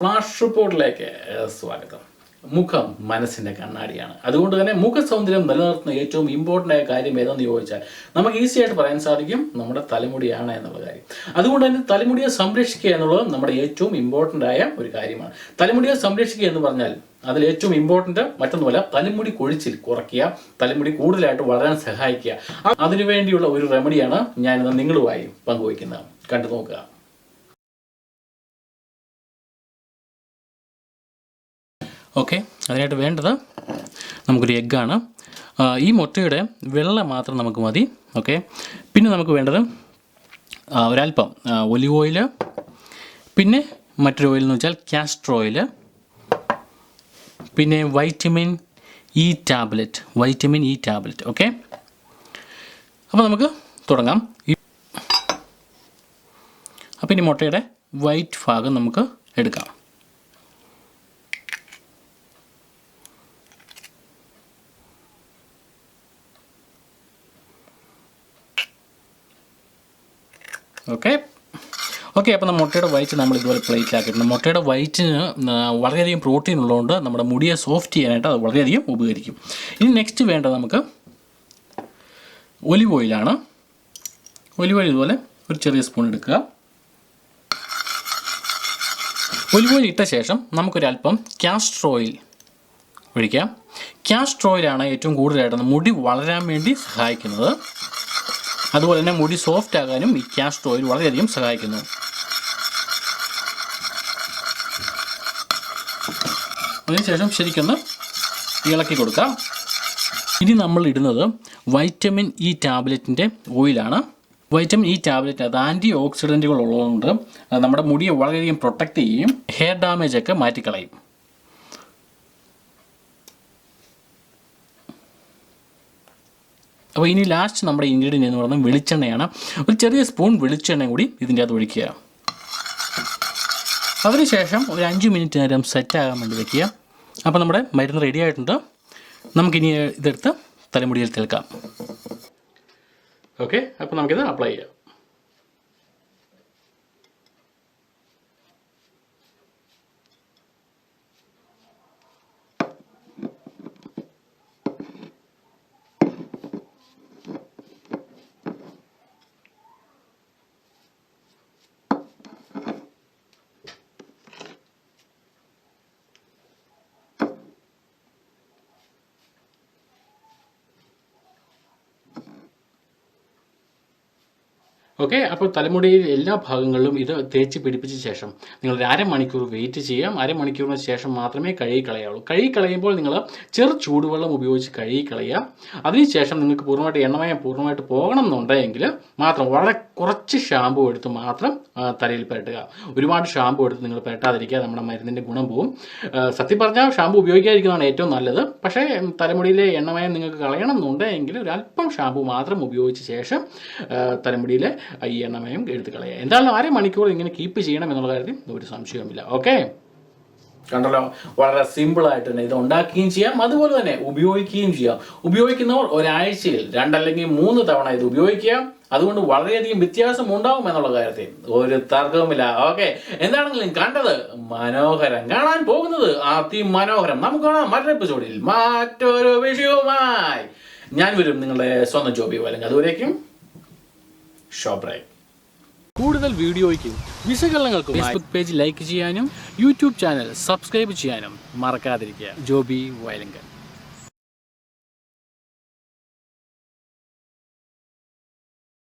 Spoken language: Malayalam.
ഫ്ലാഷ് റിപ്പോർട്ടിലേക്ക് സ്വാഗതം. മുഖം മനസ്സിന്റെ കണ്ണാടിയാണ്. അതുകൊണ്ട് തന്നെ മുഖ സൗന്ദര്യം നിലനിർത്തുന്ന ഏറ്റവും ഇമ്പോർട്ടന്റ് ആയ കാര്യം ഏതെന്ന് ചോദിച്ചാൽ നമുക്ക് ഈസി ആയിട്ട് പറയാൻ സാധിക്കും നമ്മുടെ തലമുടിയാണ് എന്നുള്ള കാര്യം. അതുകൊണ്ട് തന്നെ തലമുടിയെ സംരക്ഷിക്കുക എന്നുള്ളത് നമ്മുടെ ഏറ്റവും ഇമ്പോർട്ടന്റ് ആയ ഒരു കാര്യമാണ്. തലമുടിയെ സംരക്ഷിക്കുക എന്ന് പറഞ്ഞാൽ അതിൽ ഏറ്റവും ഇമ്പോർട്ടന്റ് മറ്റൊന്നുമല്ല തലമുടി കൊഴിച്ചിൽ കുറയ്ക്കുക തലമുടി കൂടുതലായിട്ട് വളരാൻ സഹായിക്കുക. അതിനുവേണ്ടിയുള്ള ഒരു റെമഡിയാണ് ഞാനിന്ന് നിങ്ങളുമായി പങ്കുവയ്ക്കുന്നത്. കണ്ടു നോക്കുക. ഓക്കെ അതിനായിട്ട് വേണ്ടത് നമുക്കൊരു എഗ്ഗാണ് ഈ മുട്ടയുടെ വെള്ള മാത്രം നമുക്ക് മതി. ഓക്കെ പിന്നെ നമുക്ക് വേണ്ടത് ഒരല്പം ഒലിവ് ഓയിൽ പിന്നെ മറ്റൊരു ഓയിൽ എന്ന് വെച്ചാൽ കാസ്റ്റർ ഓയിൽ പിന്നെ vitamin E tablet vitamin E tablet okay അപ്പോൾ നമുക്ക് തുടങ്ങാം. ഈ അപ്പോൾ ഇനി മുട്ടയുടെ വൈറ്റ് ഭാഗം നമുക്ക് എടുക്കാം. ഓക്കെ ഓക്കെ അപ്പോൾ നമ്മൾ മുട്ടയുടെ വൈറ്റ് നമ്മൾ ഇതുപോലെ പ്ലേറ്റിലാക്കിയിട്ടുണ്ട് മുട്ടയുടെ വൈറ്റിന് ആ, വളരെയധികം പ്രോട്ടീൻ ഉള്ളതുകൊണ്ട് നമ്മുടെ മുടിയെ സോഫ്റ്റ് ചെയ്യാനായിട്ട് അത് വളരെയധികം ഉപകരിക്കും. ഇനി നെക്സ്റ്റ് വേണ്ടത് നമുക്ക് ഒലിവ് ഓയിലാണ് ഒലിവ് ഓയിൽ ഇതുപോലെ ഒരു ചെറിയ സ്പൂൺ എടുക്കുക. ഒലിവ് ഓയിൽ ഇട്ട ശേഷം നമുക്കൊരല്പം ക്യാസ്റ്റർ ഓയിൽ ഒഴിക്കാം. ക്യാസ്റ്റർ ഓയിലാണ് ഏറ്റവും കൂടുതലായിട്ട് മുടി വളരാൻ വേണ്ടി സഹായിക്കുന്നത്. അതുപോലെ തന്നെ മുടി സോഫ്റ്റ് ആകാനും ഈ ക്യാസ്റ്റർ ഓയിൽ വളരെയധികം സഹായിക്കുന്നു. അതിനുശേഷം ശരിക്കൊന്ന് ഇളക്കി കൊടുക്കാം. ഇനി നമ്മൾ ഇടുന്നത് വൈറ്റമിൻ ഇ ടാബ്ലറ്റിന്റെ ഓയിലാണ് വൈറ്റമിൻ ഇ ടാബ്ലറ്റ് അത് ആന്റി ഓക്സിഡന്റുകൾ ഉള്ളതുകൊണ്ട് നമ്മുടെ മുടിയെ വളരെയധികം പ്രൊട്ടക്റ്റ് ചെയ്യും ഹെയർ ഡാമേജൊക്കെ മാറ്റിക്കളയും. അപ്പോൾ ഇനി ലാസ്റ്റ് നമ്മുടെ ഇൻഗ്രീഡിയന്റ് എന്ന് പറയുന്നത് വെളിച്ചെണ്ണയാണ്. ഒരു ചെറിയ സ്പൂൺ വെളിച്ചെണ്ണ കൂടി ഇതിന്റെ അകത്ത് ഒഴിക്കുക. അതിനുശേഷം ഒരു അഞ്ച് മിനിറ്റ് നേരം സെറ്റാകാൻ വേണ്ടി വയ്ക്കുക അപ്പോൾ നമ്മുടെ മരുന്ന് റെഡി ആയിട്ടുണ്ട്. നമുക്കിനി ഇതെടുത്ത് തലമുടിയിൽ തേൽക്കാം. ഓക്കെ അപ്പോൾ നമുക്കിത് അപ്ലൈ ചെയ്യാം. ഓക്കെ അപ്പോൾ തലമുടിയിൽ എല്ലാ ഭാഗങ്ങളിലും ഇത് തേച്ച് പിടിപ്പിച്ച ശേഷം നിങ്ങൾ അരമണിക്കൂർ വെയിറ്റ് ചെയ്യാം. അരമണിക്കൂറിന് ശേഷം മാത്രമേ കഴുകി കളയാവുള്ളൂ കഴുകി കളയുമ്പോൾ നിങ്ങൾ ചെറു ചൂടുവെള്ളം ഉപയോഗിച്ച് കഴുകി കളയുക അതിനുശേഷം നിങ്ങൾക്ക് പൂർണമായിട്ട് എണ്ണമയം പൂർണമായിട്ട് പോകണം എന്നുണ്ടെങ്കിൽ മാത്രം വളരെ കുറച്ച് ഷാമ്പു എടുത്ത് മാത്രം തലയിൽ പുരട്ടുക. ഒരുപാട് ഷാമ്പു എടുത്ത് നിങ്ങൾ പുരട്ടാതിരിക്കുക നമ്മുടെ മരുന്നിന്റെ ഗുണം പോകും സത്യം പറഞ്ഞാൽ ഷാമ്പു ഉപയോഗിക്കാതിരിക്കുന്നതാണ് ഏറ്റവും നല്ലത്. പക്ഷേ തലമുടിയിലെ എണ്ണമയം നിങ്ങൾക്ക് കളയണം എന്നുണ്ടെങ്കിൽ ഒരു അല്പം ഷാമ്പു മാത്രം ഉപയോഗിച്ച ശേഷം തലമുടിയിലെ ഈ എണ്ണമയം എടുത്ത് കളയുക എന്തായാലും അര മണിക്കൂർ ഇങ്ങനെ കീപ്പ് ചെയ്യണം എന്നുള്ള കാര്യത്തിൽ ഒരു സംശയവുമില്ല. ഓക്കെ കണ്ടല്ലോ? വളരെ സിമ്പിൾ ആയിട്ട് തന്നെ ഇത് ഉണ്ടാക്കുകയും ചെയ്യാം. അതുപോലെ തന്നെ ഉപയോഗിക്കുകയും ചെയ്യാം. ഉപയോഗിക്കുന്നവർ ഒരാഴ്ചയിൽ രണ്ടല്ലെങ്കിൽ മൂന്ന് തവണ ഇത് ഉപയോഗിക്കുക അതുകൊണ്ട് വളരെയധികം വ്യത്യാസം ഉണ്ടാവും എന്നുള്ള കാര്യത്തിൽ ഒരു തർക്കവുമില്ല. ഓക്കെ എന്താണെങ്കിലും കണ്ടത് മനോഹരം കാണാൻ പോകുന്നത് അതിമനോഹരം നമുക്ക് കാണാം മറ്റൊരു എപ്പിസോഡിൽ മറ്റൊരു വിഷയവുമായി. ഞാൻ വരും നിങ്ങളുടെ സ്വന്തം ജോബി അല്ലെങ്കിൽ അതുവരേക്കും കൂടുതൽ വീഡിയോയ്ക്ക് വിശകലനങ്ങൾക്കും ഫേസ്ബുക്ക് പേജ് ലൈക്ക് ചെയ്യാനും യൂട്യൂബ് ചാനൽ സബ്സ്ക്രൈബ് ചെയ്യാനും മറക്കാതിരിക്കുക. ജോബി വയലങ്കൻ.